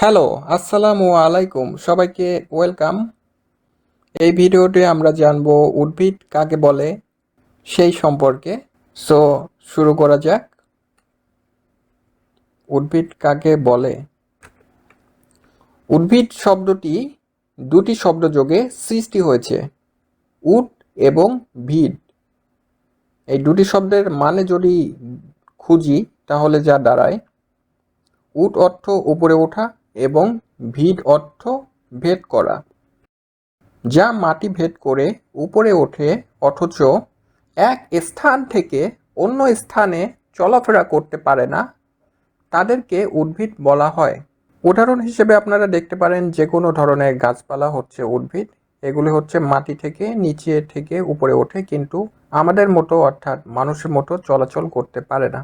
Hello আসসালামু আলাইকুম। সবাইকে ওয়েলকাম এই ভিডিওতে আমরা জানব উদ্ভিদ কাকে বলে, সেই সম্পর্কে। সো শুরু করা যাক। উদ্ভিদ কাকে বলে? উদ্ভিদ শব্দটি দুটি শব্দযোগে সৃষ্টি হয়েছে উড এবং ভিড। এই দুটি শব্দের মানে যদি খুঁজি, তাহলে যা দাঁড়ায় উড অর্থ উপরে ওঠা এবং ভিড অর্থ ভেদ করা, যা মাটি ভেদ করে উপরে ওঠে, অথচ এক স্থান থেকে অন্য স্থানে চলাফেরা করতে পারে না। তাদেরকে উদ্ভিদ বলা হয়। উদাহরণ হিসেবে আপনারা দেখতে পারেন যে কোনো ধরনের গাছপালা হচ্ছে উদ্ভিদ। এগুলি হচ্ছে মাটি থেকে নিচে থেকে উপরে ওঠে, কিন্তু আমাদের মতো অর্থাৎ মানুষের মতো চলাচল করতে পারে না।